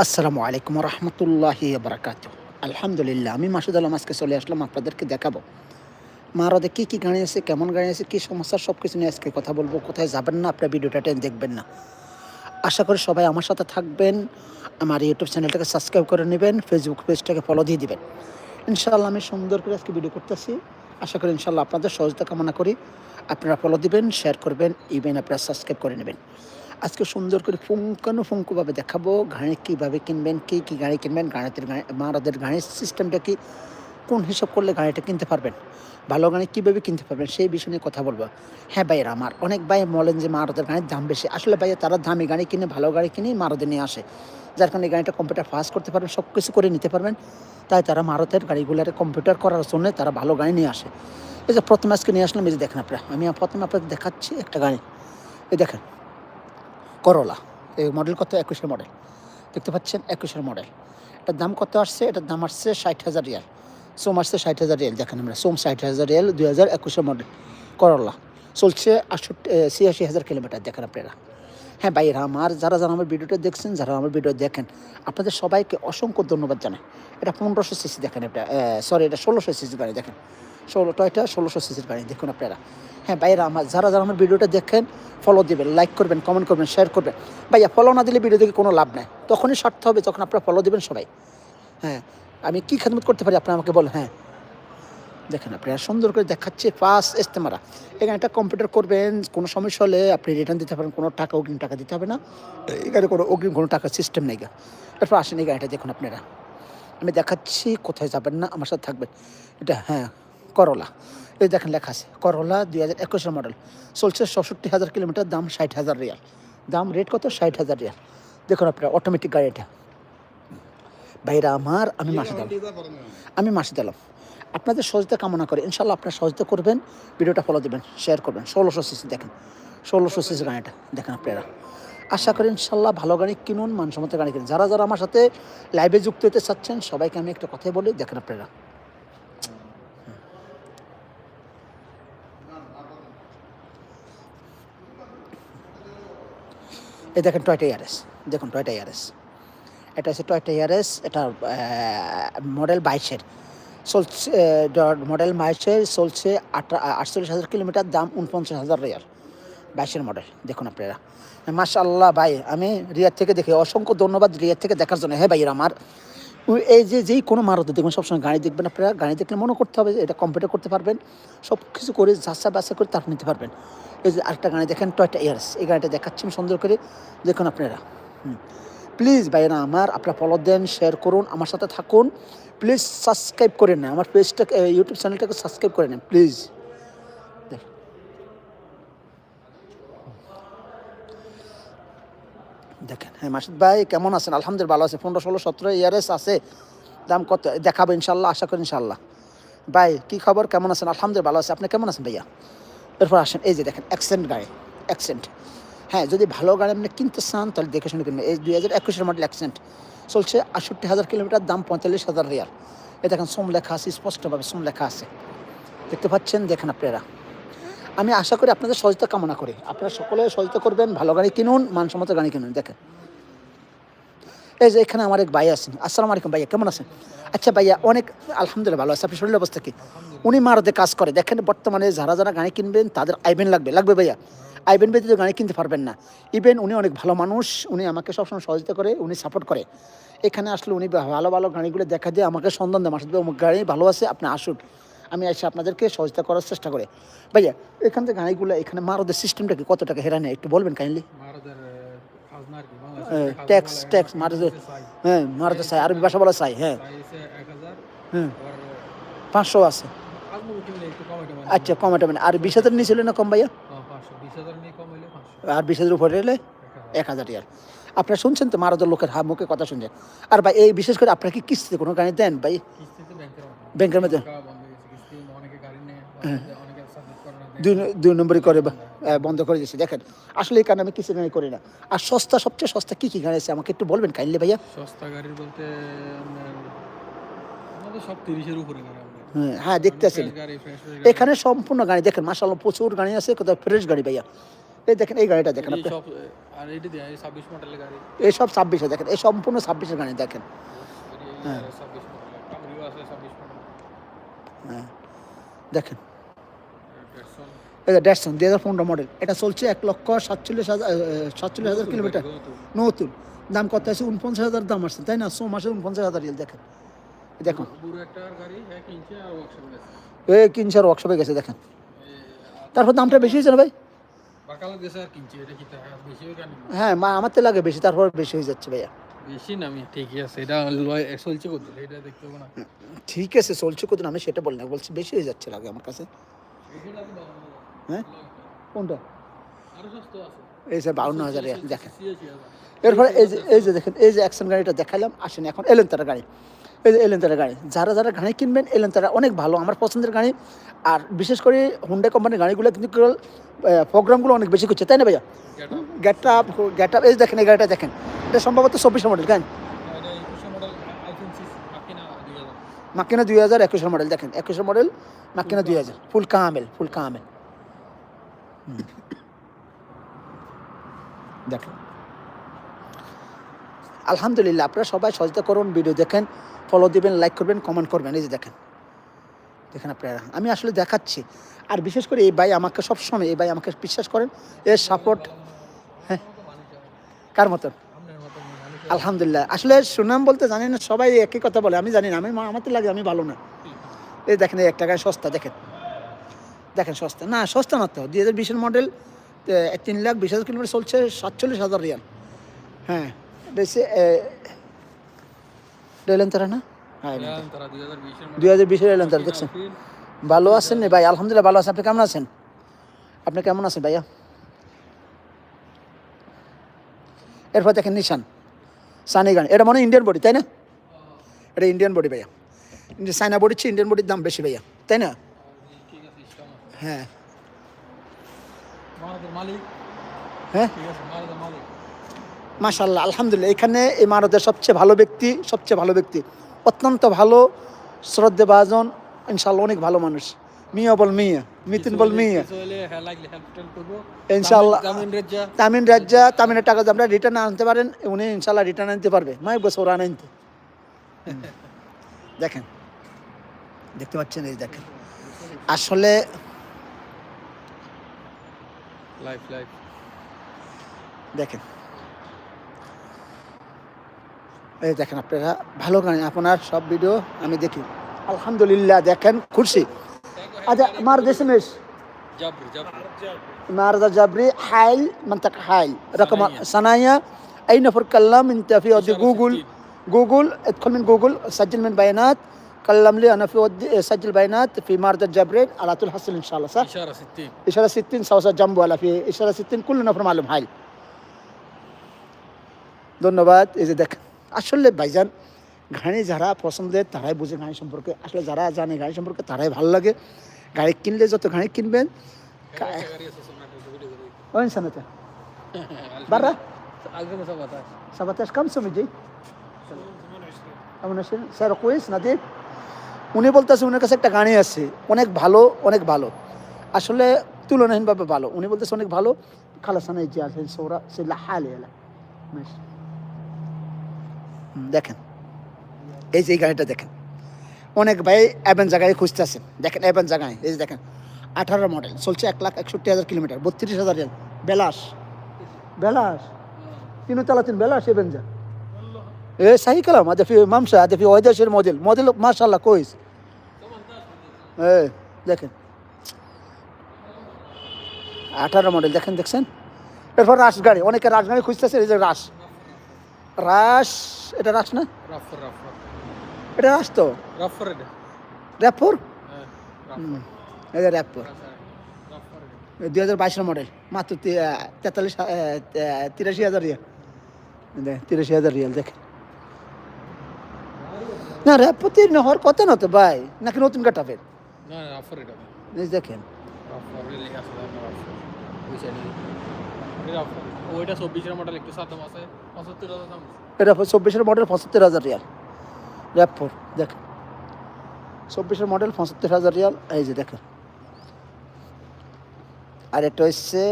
আসসালামু আলাইকুম রহমতুল্লাহি বারাকাত আলহামদুলিল্লাহ, আমি মাসুদ আলম আজকে চলে আসলাম আপনাদেরকে দেখাবো। মারদে কী কী গাড়ি আছে, কেমন গাড়ি আছে, কী সমস্যার সব কিছু নিয়ে আজকে কথা বলব। কোথায় যাবেন না, আপনার ভিডিওটা টেন দেখবেন না। আশা করি সবাই আমার সাথে থাকবেন, আমার ইউটিউব চ্যানেলটাকে সাবস্ক্রাইব করে নেবেন ফেসবুক পেজটাকে ফলো দিয়ে দিবেন। ইনশাল্লাহ আমি সুন্দর করে আজকে ভিডিও করতেছি। আশা করি ইনশাআল্লাহ আপনাদের সহজতা কামনা করি। আপনারা ফলো দিবেন শেয়ার করবেন ইভেন আপনারা সাবস্ক্রাইব করে নেবেন। আজকে সুন্দর করে ফুঙ্কানো, ফুঙ্কুভাবে দেখাবো গাড়ি কীভাবে কিনবেন, কী কী গাড়ি কিনবেন গাড়িতে গাড়ি, মারাদের গাড়ির সিস্টেমটা কি, কোন হিসাব করলে গাড়িটা কিনতে পারবেন, ভালো গাড়ি কীভাবে কিনতে পারবেন, সেই বিষয় নিয়ে কথা বলব। হ্যাঁ ভাইয়েরা, আমার অনেক ভাই বলেন যে মারাদের গাড়ির দাম বেশি। আসলে ভাইয়া, তারা দামি গাড়ি কিনে, ভালো গাড়ি কিনে মারদের নিয়ে আসে। যার কারণে গাড়িটা কম্পিউটার ফাস্ট করতে পারবেন সব কিছু করে নিতে পারবেন। তাই তারা মারতের গাড়িগুলোর কম্পিউটার করার জন্য তারা ভালো গাড়ি নিয়ে আসে। এই যে প্রথমে আজকে নিয়ে আসলাম, এই যে দেখেন আপনারা, আমি প্রথমে আপনাদের দেখাচ্ছি একটা গাড়ি। এই দেখেন করলা এই মডেল কত? একুশের মডেল দেখতে পাচ্ছেন একুশের মডেল এটার দাম কত আসছে? এটার দাম আসছে ষাট হাজার রিয়াল। সোম আসছে ষাট হাজার রিয়াল, দেখেন আমরা। সোম ষাট হাজার রিয়াল, দুই হাজার একুশের মডেল করলা চলছে আটষট্টি ছিয়াশি হাজার কিলোমিটার দেখেন আপনারা। হ্যাঁ ভাইয়েরা, আমার যারা যারা আমার ভিডিওটা দেখছেন, যারা আমার ভিডিও দেখেন, আপনাদের সবাইকে অসংখ্য ধন্যবাদ জানাই। এটা পনেরোশো সিসি দেখেন এটা সরি এটা ষোলোশো সিসি দেখেন। ষোলো টয়টা ষোলোশো সিসির গাড়ি, দেখুন আপনারা। হ্যাঁ ভাইয়েরা, আমার যারা যারা আমার ভিডিওটা দেখেন ফলো দেবেন লাইক করবেন কমেন্ট করবেন শেয়ার করবেন। ভাইয়া ফলো না দিলে ভিডিও দেখে কোনো লাভ নাই। তখনই স্বার্থ হবে, যখন আপনারা ফলো দেবেন সবাই। হ্যাঁ আমি কী খেদমত করতে পারি, আপনারা আমাকে বলেন হ্যাঁ। দেখেন আপনারা, সুন্দর করে দেখাচ্ছে পাস ইস্তেমারা এখানে একটা কম্পিউটার করবেন, কোনো সমস্যা হলে আপনি রিটার্ন দিতে পারেন কোনো টাকা, অগ্রিম টাকা দিতে হবে না। এখানে কোনো অগ্রিম, কোনো টাকার সিস্টেম নেই গা। তারপর আসেন এই গাড়িটা, দেখুন আপনারা। আমি দেখাচ্ছি, কোথায় যাবেন না, আমার সাথে থাকবেন। এটা হ্যাঁ। করলা এই দেখেন লেখা আছে করলা দুই হাজার একুশের মডেল চলছে ছষট্টি হাজার কিলোমিটার, দাম ষাট হাজার রিয়াল। দাম রেট কত? ষাট হাজার রিয়াল। দেখুন আপনারা অটোমেটিক গাড়ি এটা। ভাইরা আমার, আমি মাসে দিলাম আমি মাসে দিলাম। আপনাদের সহজতা কামনা করে। ইনশাল্লাহ আপনারা সহজতা করবেন, ভিডিওটা ফলো দেবেন শেয়ার করবেন। ষোলোশো সিসি দেখেন। ষোলোশো সিসি গাড়িটা দেখেন আপনারা। আশা করি ইনশাল্লাহ ভালো গাড়ি কিনুন, মানসম্মত গাড়ি কিনুন। যারা যারা আমার সাথে লাইভে যুক্ত হতে চাচ্ছেন, সবাইকে আমি একটা কথাই বলি, দেখেন আপনারা। এই দেখেন টয়টা ইয়ারেস দেখুন টয়টা ইয়ারেস এটা হচ্ছে টয়টা ইয়ারেস এটা মডেল বাইশের। চলছে মডেল বাইশের চলছে আটা, আটচল্লিশ হাজার কিলোমিটার, দাম উনপঞ্চাশ হাজার রিয়াল। বাইশের মডেল দেখুন আপনারা। মাসা আল্লাহ ভাই, আমি রিয়ার থেকে দেখি, অসংখ্য ধন্যবাদ রিয়ার থেকে দেখার জন্য। হ্যাঁ ভাইয়ের আমার। এই যে, যেই কোনো মারতে দেখবেন, সবসময় গাড়ি দেখবেন আপনারা, গাড়ি দেখলে মনে করতে হবে এটা কম্পিউটার করতে পারবেন সব কিছু করে যাচা বাসা করে তারপর নিতে পারবেন। এই যে আরেকটা গাড়ি দেখেন টয়টা ইয়ার্স এই গাড়িটা দেখাচ্ছি আমি সুন্দর করে, দেখুন আপনারা। হুম। প্লিজ ভাইরা আমার, আপনারা ফলো দেন শেয়ার করুন, আমার সাথে থাকুন। প্লিজ সাবস্ক্রাইব করে নেন, আমার পেজটাকে ইউটিউব চ্যানেলটাকে সাবস্ক্রাইব করে নেন প্লিজ দেখেন। হ্যাঁ মাসুদ ভাই, কেমন আছেন? আলহামদুলিল্লাহ ভালো আছে। পনেরো, ষোলো, সতেরো ইয়ারেস আছে। দাম কত? দেখাবো ইনশাল্লাহ আশা করি ইনশাল্লাহ ভাই, কী খবর? কেমন আছেন? আলহামদুলিল্লাহ ভালো আছে। আপনি কেমন আছেন ভাইয়া? এরপর আসেন। এই যে দেখেন অ্যাক্সেন্ট গাড়ি অ্যাক্সেন্ট হ্যাঁ যদি ভালো গাড়ি আপনি কিনতে চান, তাহলে দেখে শুনে কিনবেন। এই দুই হাজার একুশের মডেল অ্যাক্সেন্ট চলছে আটষট্টি হাজার কিলোমিটার দাম পঁয়তাল্লিশ হাজার রিয়াল এই দেখেন সোম লেখা আছে, স্পষ্টভাবে সোম লেখা আছে। দেখতে পাচ্ছেন? দেখেন আপনারা। আমি আশা করি আপনাদের সহজতা কামনা করি। আপনারা সকলে সহজতা করবেন, ভালো গাড়ি কিনুন, মানসম্মত গাড়ি কিনুন, দেখেন। এই যে এখানে আমার এক ভাই আছেন। আসসালামু আলাইকুম ভাইয়া, কেমন আছেন? আচ্ছা ভাইয়া, অনেক আলহামদুলিল্লাহ ভালো আছে। আপনি শরীর অবস্থা কি? উনি মারদে কাজ করে। দেখেন বর্তমানে যারা যারা গাড়ি কিনবেন, তাদের আইবেন লাগবে। লাগবে ভাইয়া। আইবেন ব্যতীত গাড়ি কিনতে পারবেন না। ইভেন উনি অনেক ভালো মানুষ, উনি আমাকে সবসময় সহযোগিতা করে, উনি সাপোর্ট করে। এখানে আসলে উনি ভালো ভালো গাড়িগুলো দেখা দিয়ে আমাকে সন্ধান দেয় অমুক গাড়ি ভালো আছে, আপনি আসুন। আমি এসে আপনাদেরকে সহযোগিতা করার চেষ্টা করে। ভাইয়া এখান থেকে গাড়িগুলো এখানে মারদের সিস্টেমটা কি কত টাকা হেরা নেয়? একটু বলবেন কাইন্ডলি ট্যাক্স ট্যাক্স মারদের হ্যাঁ মারদের চাই আরবি ভাষা বলা চাই হ্যাঁ। হ্যাঁ। পাঁচশো আছে। আচ্ছা কমাটা মানে আর বিশ হাজার নিয়েছিল না কম ভাইয়া? নিয়ে কম আর বিশ হাজার উপরে এলে এক হাজার। হাজার আপনারা শুনছেন তো মারাদের লোকের হা মুখে কথা শুনছেন আর ভাই এই বিশেষ করে আপনারা কি কিস্তিতে কোনো গাড়ি দেন ভাই? ব্যাংকের মধ্যে দুই নম্বরই করে বন্ধ করে দিয়েছি। দেখেন আসলে এই কারণে আমি কিছু গাড়ি করি না। আর সস্তা সবচেয়ে সস্তা কী কী গাড়ি আছে? আমাকে একটু বলবেন কাইন্ডলি ভাইয়া? সস্তা গাড়ির বলতে সব তিরিশের উপরে হ্যাঁ, হ্যাঁ দেখতে গাড়ি ফ্রেশ এখানে সম্পূর্ণ গাড়ি দেখেন মাসাল্লাহ প্রচুর গাড়ি আছে কোথাও ফ্রেশ গাড়ি ভাইয়া। এই দেখেন এই গাড়িটা দেখেন এই আপনি। সব এই ছাব্বিশ গাড়ি। সব দেখেন এই সম্পূর্ণ ছাব্বিশের গাড়ি দেখেন। হ্যাঁ। হ্যাঁ দেখেন। ড্যাটসন দুই হাজার পনেরো মডেল এটা চলছে এক লক্ষ সাতচল্লিশ হাজার সাতচল্লিশ হাজার কিলোমিটার। নতুন। দাম কত আছে? উনপঞ্চাশ হাজার দাম আসছে তাই না? সো মাসে উনপঞ্চাশ হাজার রিয়েল দেখেন। দেখুন। এই কিনছে আর ওয়ার্কশপে গেছে দেখেন। তারপর দামটা বেশি হয়েছে না ভাই? হ্যাঁ মা আমার তো লাগে বেশি তারপর বেশি হয়ে যাচ্ছে ভাইয়া। বেশি না আমি ঠিকই আছে। এটা চলছে কত এটা দেখতে না। ঠিক আছে চলছে কত আমি সেটা বলি না বলছি বেশি হয়ে যাচ্ছে লাগে আমার কাছে। হ্যাঁ? কোনটা? এই যে বাউন্ন হাজার দেখেন। এরপরে এই যে এই যে দেখেন এই যে অ্যাকশন গাড়িটা দেখালাম আসেন এখন এলেন তারা গাড়ি। এই যে এলেন তারা গাড়ি। যারা যারা গাড়ি কিনবেন এলেন তারা অনেক ভালো আমার পছন্দের গাড়ি। আর বিশেষ করে হুন্ডা কোম্পানির গাড়িগুলো কিন্তু প্রোগ্রামগুলো অনেক বেশি করছে তাই না ভাইয়া? যেটা গ্যাট আপ গ্যাট আপ এই দেখেন এই গাড়িটা দেখেন। এটা সম্ভবত চব্বিশ মডেল কেন এটা একুশে মডেল আইফোন সিক্স মাকিনা দুই হাজার মাকিনা দুই হাজার, একুশের মডেল দেখেন। একুশের মডেল মাকিনা দুই হাজার। ফুল কামেল ফুল কামেল। দেখেন। আলহামদুলিল্লাহ, আপনারা সবাই সচেতন করুন ভিডিও দেখেন ফলো দিবেন লাইক করবেন কমেন্ট করবেন, এই যে দেখেন। দেখেন আপনারা, আমি আসলে দেখাচ্ছি। আর বিশেষ করে এই ভাই আমাকে সবসময়, এই ভাই আমাকে বিশ্বাস করেন, এর সাপোর্ট হ্যাঁ কার মতন? আলহামদুলিল্লাহ। আসলে সুনাম বলতে জানি না সবাই একই কথা বলে। আমি জানি না আমি আমার তো লাগে আমি ভালো না। এই দেখেন এক টাকায় সস্তা দেখেন। দেখেন সস্তা। না সস্তা না তো। দুই হাজার বিশের মডেল তিন লাখ বিশ হাজার কিলোমিটার চলছে সাতচল্লিশ হাজার রিয়াল। হ্যাঁ এটা তারা না? হ্যাঁ দুই হাজার বিশের রেলেন তারা দেখছেন? ভালো আছেন ভাই? আলহামদুলিল্লাহ ভালো আছেন। আপনি কেমন আছেন? আপনি কেমন আছেন ভাইয়া? এরপর দেখেন নিশান। সানি গান এটা মনে হয় ইন্ডিয়ান বডি তাই না? এটা ইন্ডিয়ান বডি ভাইয়া। চায়না বডির চেয়ে ইন্ডিয়ান বডির দাম বেশি ভাইয়া তাই না। হ্যাঁ। মারুতির হ্যাঁ? মারুতির মাশাল্লাহ আলহামদুলিল্লাহ। এখানে এই মানবের সবচেয়ে ভালো ব্যক্তি সবচেয়ে ভালো ব্যক্তি। অত্যন্ত ভালো শ্রদ্ধে বাজন ইনশাল্লাহ অনেক ভালো মানুষ। মিয়া বল মিয়া। হ্যাঁ তামিন তামিনের টাকা আমরা রিটার্ন আনতে পারেন উনি ইনশাল্লাহ রিটার্ন আনতে পারবে। মাই বছর আনতে। দেখেন। দেখতে পাচ্ছেন এই দেখেন। আসলে লাইফ লাইফ দেখেন। এই দেখেন আপনারা ভালো গান আপনার সব ভিডিও আমি দেখি। আলহামদুলিল্লাহ দেখেন খুশি। আচ্ছা আমার দেশে মেশ জাবর জাবর النهارده جبري حايل منطقة حايل رقم صنايع أي نفر كلم أنت في ودي جوجل جوجل ادخل من جوجل سجل من بيانات كلم لي أنا في ودي سجل بيانات في مارد جبريل على طول حصل إن شاء الله صح؟ ইশারা সিদ্দিক إشارة 60 سوسة جنبه ولا في إشارة 60 كل نفر معلوم حايل ধন্যবাদ এই যে দেখেন আসলে ভাইজান গানে যারা পছন্দের তারাই বুঝে গাড়ি সম্পর্কে। আসলে যারা জানে গাড়ি সম্পর্কে তারাই ভালো লাগে। গাড়ি কিনলে যত গাড়ি কিনবেন ওই সানাতে। বাররা? সাবাতাস উনি বলতেছে উনার কাছে একটা গাড়ি আছে, অনেক ভালো অনেক ভালো। আসলে তুলনাহীনভাবে ভালো। উনি বলতেছে অনেক ভালো। খালাসানা যে আছে সৌরা, সে লাহা দেখেন। এই যে এই গাড়িটা দেখেন। অনেক ভাই অ্যাভেন জায়গায় খুঁজতেছেন। দেখেন অ্যাভেন জায়গায় এই যে দেখেন, আঠারো মডেল চলছে এক লাখ একষট্টি হাজার কিলোমিটার, বত্রিশ হাজার রেল বেলাস বেলাস তিনও চালাতেন বেলাস এভেঞ্জার এ সাহি কালাম আদেফি মামসা আদেফি ওয়দেশের মডেল মডেল মার্শাল্লাহ কইস। এ, দেখেন। আঠারো মডেল দেখেন, দেখছেন? এরপর রাশ গাড়ি, অনেকে রাস গাড়ি খুঁজতেছে এই যে রাশ। রাশ, এটা রাশ না? এটা রাস তো। রাফর এটা? হ্যাঁ রাফর দুই হাজার বাইশের মডেল মাত্র তেতাল্লিশ তিরাশি হাজার রিয়াল। দেখ তিরাশি হাজার রিয়াল দেখেন না র্যাপতির না হওয়ার কথা না তো ভাই নাকি নতুন কাটাফের না রাফর এটা। এই দেখেন। এটা চব্বিশের মডেল পঁচাত্তর হাজার রিয়াল। র্যাপোর দেখেন চব্বিশের মডেল পঁচাত্তর হাজার রিয়াল এই যে দেখেন আর এটা হচ্ছে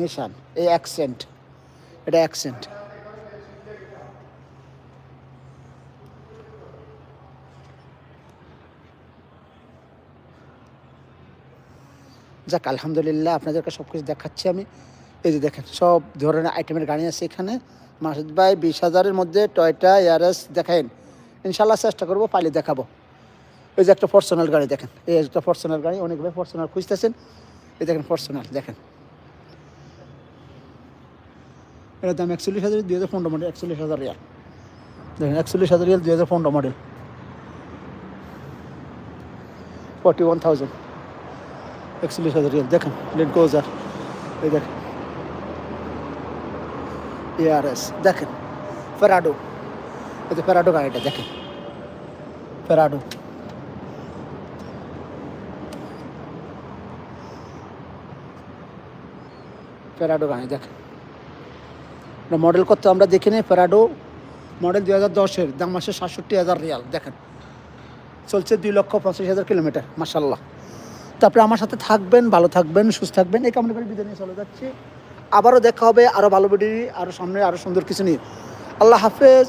নিশান এই অ্যাকসেন্ট এটা অ্যাকসেন্ট যাক, আলহামদুলিল্লাহ, আপনাদেরকে সব কিছু দেখাচ্ছি আমি। এই যে দেখেন, সব ধরনের আইটেমের গাড়ি আছে এখানে। মাসুদ ভাই, বিশ হাজারের মধ্যে টয়টা এয়ারএস দেখেন। ইনশাল্লাহ চেষ্টা করব পাইলে দেখাবো। এই যে একটা পার্সোনাল গাড়ি দেখেন, এই একটা পার্সোনাল গাড়ি, অনেক ভাই পার্সোনাল খুঁজতেছেন। এই দেখেন পার্সোনাল দেখেন। এটার দাম একচল্লিশ হাজার, দুই হাজার পনেরো মডেল একচল্লিশ হাজার রিয়াল। দেখেন, একচল্লিশ হাজার রিয়াল, দুই হাজার পনেরো মডেল ফর্টি ওয়ান থাউজেন্ড একচল্লিশ হাজার রিয়াল, দেখেন লেট গোজার এই দেখেন। এআরএস দেখেন। ফেরাডো এই যে ফেরাডো গাড়িটা, দেখেন। ফেরাডো ফেরাডো গাড়ি, দেখেন। মডেল করতে আমরা দেখি নিই? ফেরাডো মডেল দুই হাজার দশের, দাম আসে সাতষট্টি হাজার রিয়াল, দেখেন। চলছে দুই লক্ষ পঁচিশ হাজার কিলোমিটার মাসাল্লাহ তারপরে আমার সাথে থাকবেন, ভালো থাকবেন, সুস্থ থাকবেন। এই কামনা করে বিদায় নিয়ে চলে যাচ্ছি। আবারও দেখা হবে আরও ভালো ভিডিও আরও সামনে আরও সুন্দর কিছু নিয়ে। আল্লাহ হাফেজ।